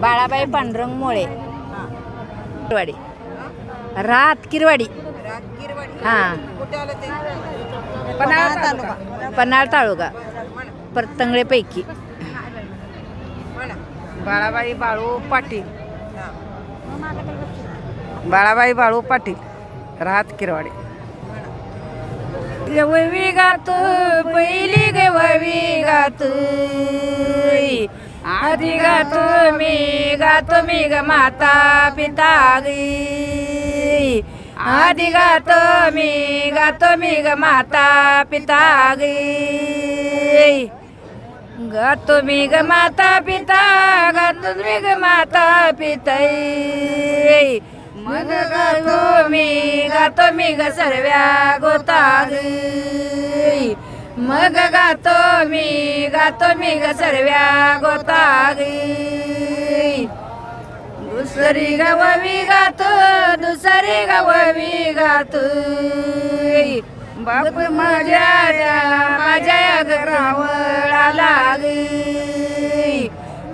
बाळाबाई पांडुरंग मोळे किरवाडी. रात किरवाडी. हा. पन्हाळ तालुका. परतंगळेपैकी बाळाबाई बाळू पाटील. बाळाबाई बाळू पाटील. राहत किरवाडे. गववी गातो पहिली गववी गातो. आधी गातो मी गातो तुम्ही ग माता पिता गी आधी गातो तुम्ही गातो तुम्ही ग माता पिता गी गातो तुम्ही ग माता पिता गातो तुम्ही ग माता पितई. मन गातो मी गातो तुम्ही ग सर्व्या गोता गी मग गातो मी गातो मी ग सर्व्या गोता गी दुसरी गववी गातो दुसरी गववी गातो. बाप माझ्या माझ्या घरावळा लाग.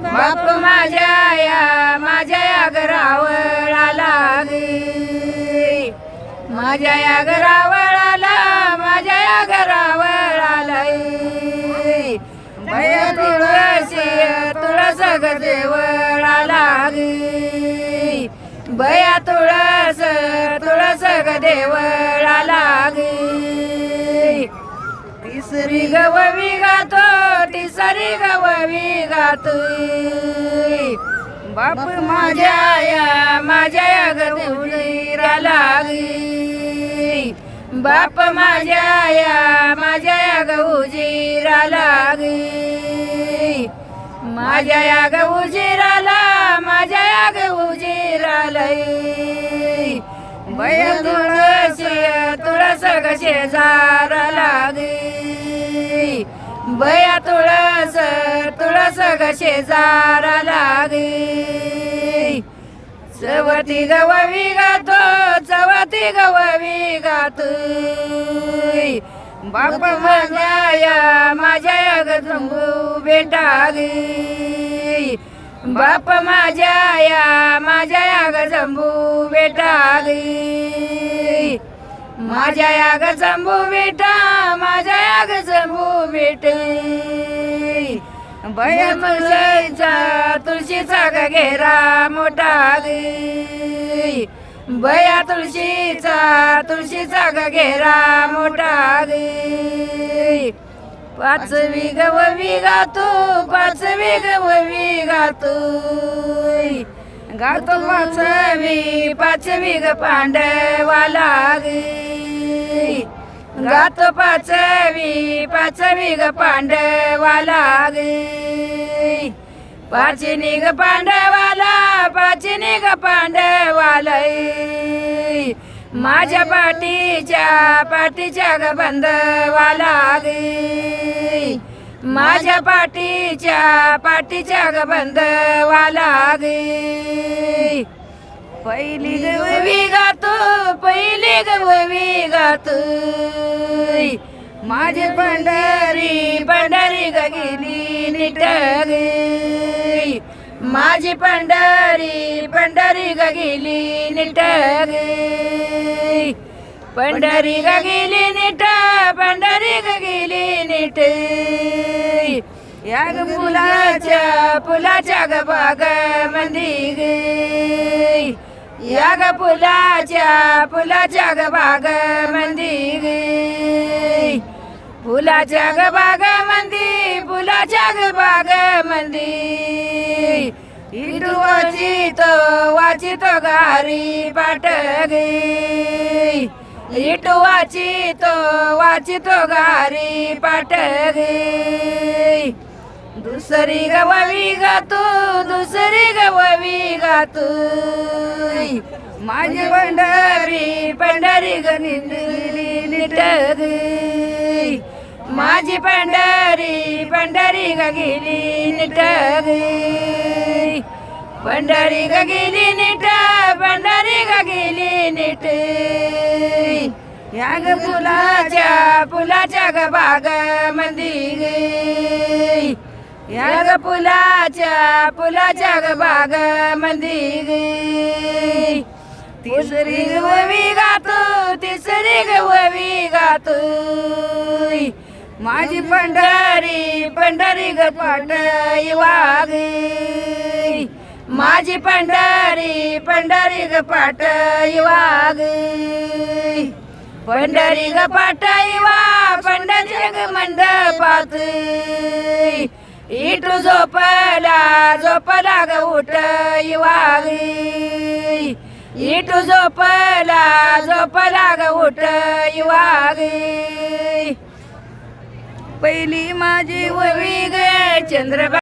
बाप माझ्या या माझ्या या घरावळा लागी. माझ्या या घरावळाला माझ्या या घरावळाला बया तुळशी तुळस ग देवळा लागी बया तुळस तुळस ग देवळा लागी तिसरी गववी गातो तिसरी गववी गातो बाप माझ्या या माझ्या बाप माझ्या या माझ्या या गहुजीरा लागी. माझ्या या गहुजीराला माझ्या या गहुजीराला बय तुळशी तुळस ग शेजारा लागी. बया तुळस तुळस ग शेजारा लागी. सवती गववी गातो गववी बाप माझ्या या माझ्या या ग बेटा बाप माझ्या या माझ्या या ग बेटा माझ्या या ग बेटा माझ्या या ग जंबू बेटे तुळशीचा तुळशीचा ग घेरा मोठा गी बया तुळशीचा तुळशीचा ग घेरा मोठा पाच विग गववी गातो पाचवी गववी गातो गातो पाचवी पाचवी ग पांडवाला गे. गातो पाचवी पाचवी ग पांडवाला गे. पाचनी ग पांडवाला पाचनी पांडवाला माझ्या पाठीच्या पाठीच्या ग बंदवाला माझ्या पाठीच्या पाठीच्या ग बंदवाला गी पहिली गवी गातो पहिली गवी गातो माझी पंढरी पंढरी गगिली गेली निटगी. माझी पंढरी पंढरी गगिली गेली निटगी. पंढरी ग गेली निट पंढरी गेली निट. या ग फुलाच्या फुलाच्या ग बाग मंदी गे या ग फुलाच्या फुलाच्या ग बाग मंदी फुलाच्या ग बाग मंदी फुलाच्या ग बाग मंदी. इटू वाचितो वाचितो गारी पाट वाची इटू वाचितो वाचितो गारी पाट दुसरी गववी गातू दुसरी गववी गातू. माझी पंढरी पंढरी गणिली निटगी माझी पंढरी पंढरी ग गेली निटगी पंढरी ग गेली निट पंढरी ग गेली निट. या ग फुलाच्या फुलाच्या ग बाग मंदी गे या ग फुलाच्या फुलाच्या ग बाग मंदी तिसरी गवी गातो तिसरी गवी गातो माझी पंढरी पंढरी ग पाटई वाग माझी पंढरी पंढरी ग पाटई वाग पंढरी ग पाटई वा पंढरी ग मंडपात. इटू झोपला झोपला ग उठ वाग इटू झोपला झोपला ग उठ वाग पहिली माझी ववी ग चंद्रबा